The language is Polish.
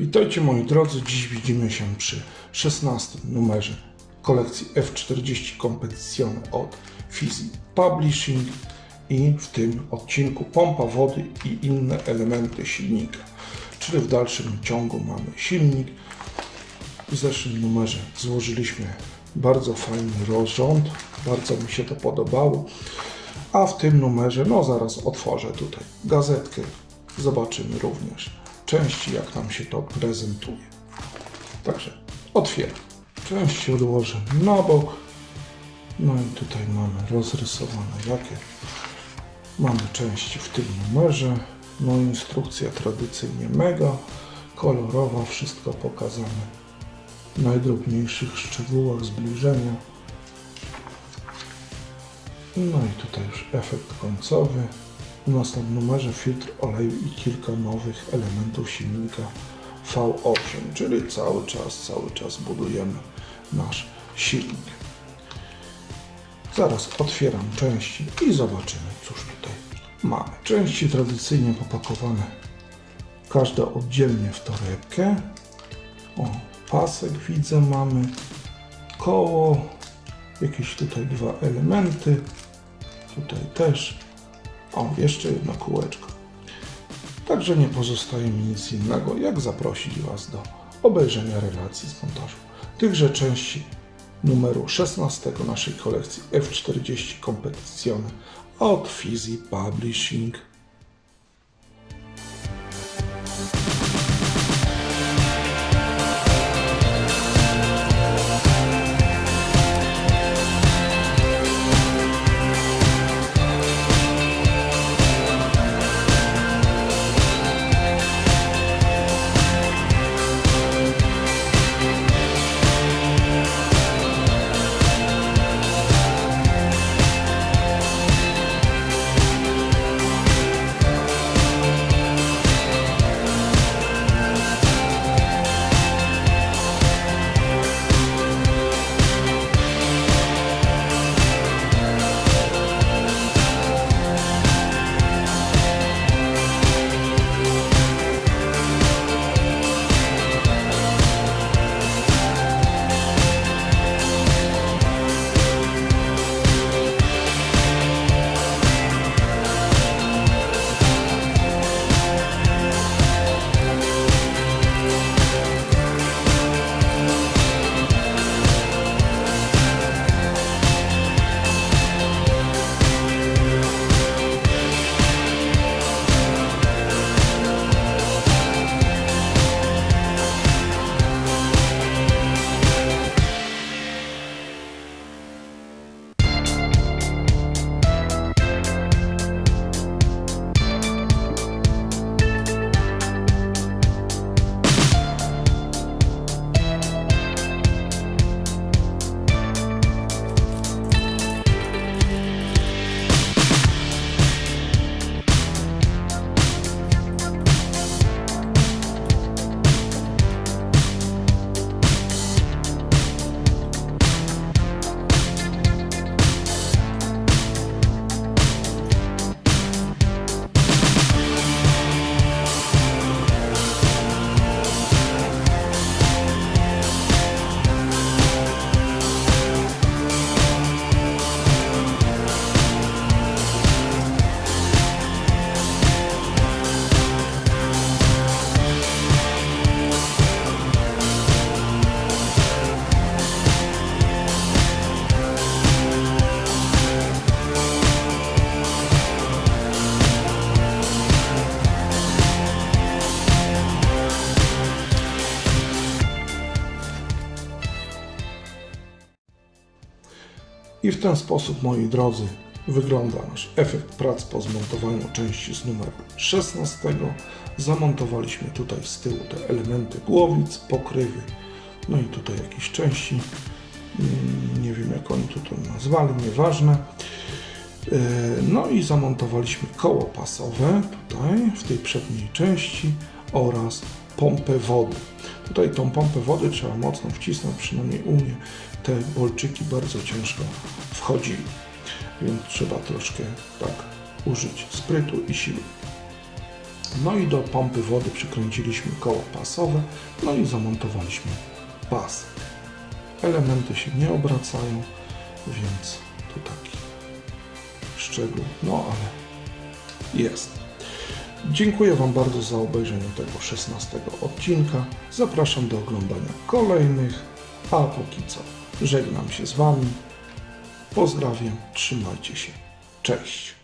Witajcie moi drodzy, dziś widzimy się przy 16 numerze kolekcji F40 Competizione od Fizi Publishing i w tym odcinku pompa wody i inne elementy silnika. Czyli w dalszym ciągu mamy silnik. W zeszłym numerze złożyliśmy bardzo fajny rozrząd, bardzo mi się to podobało. A w tym numerze, no zaraz otworzę tutaj gazetkę, zobaczymy również części, jak nam się to prezentuje. Także otwieram. Części odłożę na bok. No i tutaj mamy rozrysowane jakie mamy części w tym numerze. No instrukcja tradycyjnie mega kolorowa, wszystko pokazane w najdrobniejszych szczegółach zbliżenia. No i tutaj już efekt końcowy. W następnym numerze filtr oleju i kilka nowych elementów silnika V8, czyli cały czas, cały czas budujemy nasz silnik. Zaraz otwieram części i zobaczymy, cóż tutaj mamy. Części tradycyjnie popakowane, każda oddzielnie w torebkę. O, pasek widzę mamy, koło, jakieś tutaj dwa elementy, tutaj też, o, jeszcze jedno kółeczko. Także nie pozostaje mi nic innego, jak zaprosić Was do obejrzenia relacji z montażu tychże części numeru 16 naszej kolekcji F40 Competizione od Fizi Publishing. I w ten sposób, moi drodzy, wygląda nasz efekt prac po zmontowaniu części z numeru 16. Zamontowaliśmy tutaj z tyłu te elementy głowic, pokrywy, no i tutaj jakieś części. Mm, Nie wiem jak oni tu to nazwali, nieważne. Yy, No i zamontowaliśmy koło pasowe tutaj w tej przedniej części oraz pompę wody. Tutaj tą pompę wody trzeba mocno wcisnąć, przynajmniej u mnie te bolczyki bardzo ciężko wchodzili, więc trzeba troszkę tak użyć sprytu i siły. No i do pompy wody przykręciliśmy koło pasowe, no i zamontowaliśmy pas. Elementy się nie obracają, więc tu taki szczegół, no ale jest. Dziękuję Wam bardzo za obejrzenie tego 16 odcinka. Zapraszam do oglądania kolejnych, a póki co żegnam się z Wami. Pozdrawiam, trzymajcie się. Cześć.